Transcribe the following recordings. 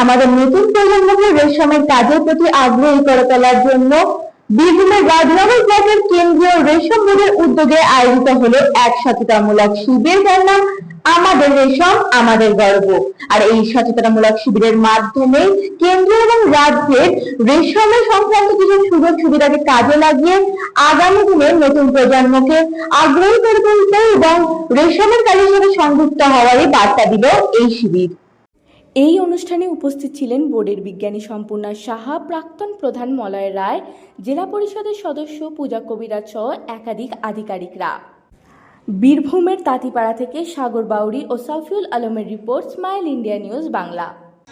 আমাদের নতুন প্রজন্মকে রেশমের কাজের প্রতি আগ্রহী করে তোলার জন্য বীরভূমের রাজনগর ব্লকের কেন্দ্রীয় রেশম বোর্ডের উদ্যোগে আয়োজিত হলো এক সচেতনামূলক শিবির যার নাম আমাদের রেশম আমাদের গর্ব। আর এই সচেতনামূলক শিবিরের মাধ্যমে কেন্দ্র এবং রাজ্যের রেশমের সংক্রান্ত কিছু সুযোগ সুবিধাকে কাজে লাগিয়ে আগামী দিনে নতুন প্রজন্মকে আগ্রহী করে তুলতে এবং রেশমের কাজের সাথে সংযুক্ত হওয়ারই বার্তা দিল এই শিবির। এই অনুষ্ঠানে উপস্থিত ছিলেন বোর্ডের বিজ্ঞানী সম্পূর্ণা সাহা, প্রাক্তন প্রধান মলয় রায়, জেলা পরিষদের সদস্য পূজা কবিরা সহ একাধিক আধিকারিকরা। বীরভূমের তাঁতিপাড়া থেকে সাগর বাউরি ও সাফিউল আলমের report smile India news Bangla.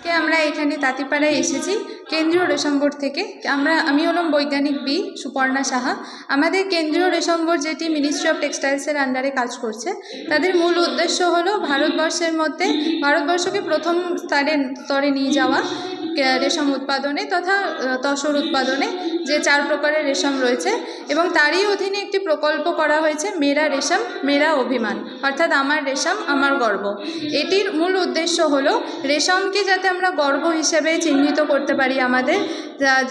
কে আমরা এখানে তাঁতিপাড়ায় এসেছি, কেন্দ্রীয় রেশম বোর্ড থেকে। আমরা, আমি হলাম বৈজ্ঞানিক বি সুপর্ণা সাহা। আমাদের কেন্দ্রীয় রেশম বোর্ড যেটি মিনিস্ট্রি অফ টেক্সটাইলসের আন্ডারে কাজ করছে, তাদের মূল উদ্দেশ্য হলো ভারতবর্ষের মধ্যে, ভারতবর্ষকে প্রথম স্তরে স্তরে নিয়ে যাওয়া রেশম উৎপাদনে তথা তসর উৎপাদনে যে চার প্রকারের রেশম রয়েছে এবং তারই অধীনে একটি প্রকল্প করা হয়েছে, মেরা রেশম, মেরা অভিমান। অর্থাৎ আমার রেশম, আমার গর্ব। এটির মূল উদ্দেশ্য হলো রেশমকে যাতে আমরা গর্ব হিসেবে চিহ্নিত করতে পারি আমাদের।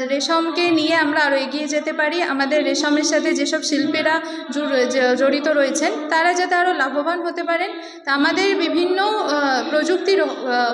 রেশমকে নিয়ে আমরা আরও এগিয়ে যেতে পারি। আমাদের রেশমের সাথে যেসব শিল্পীরা জুড়ে- জড়িত রয়েছেন, তারা যাতে আরও লাভবান হতে পারেন। তা আমাদের বিভিন্ন প্রযুক্তির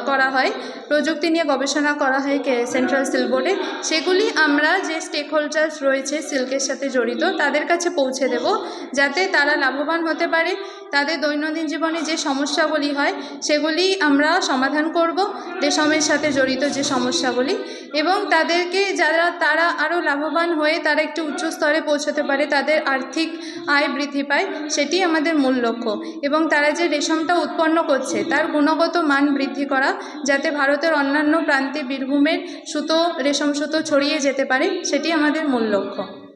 করা হয়। প্রযুক্তি নিয়ে গবেষণা করা হয় সেন্ট্রাল সিল্ক বোর্ডে সেগুলি আমরা যে স্টেক হোল্ডার্স রয়েছে সিল্কের সাথে জড়িত, তাদের কাছে পৌঁছে দেব, যাতে তারা লাভবান হতে পারে। তাদের দৈনন্দিন জীবনে যে সমস্যাগুলি হয়, সেগুলি আমরা সমাধান করব, রেশমের সাথে জড়িত যে সমস্যাগুলি। এবং তাদেরকে যারা, তারা আরও লাভবান হয়ে তারা একটু উচ্চ স্তরে পৌঁছতে পারে, তাদের আর্থিক আয় বৃদ্ধি পায়, সেটি আমাদের মূল লক্ষ্য। এবং তারা যে রেশমটা উৎপন্ন করছে, তার গুণগত মান বৃদ্ধি করা, যাতে ভারতের অন্যান্য প্রান্তে বীরভূমের সুতো, রেশম সুতো ছড়িয়ে যেতে পারে, সেটি আমাদের মূল লক্ষ্য।